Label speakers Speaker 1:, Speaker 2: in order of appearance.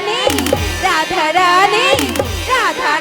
Speaker 1: Rani Radha Rani Radha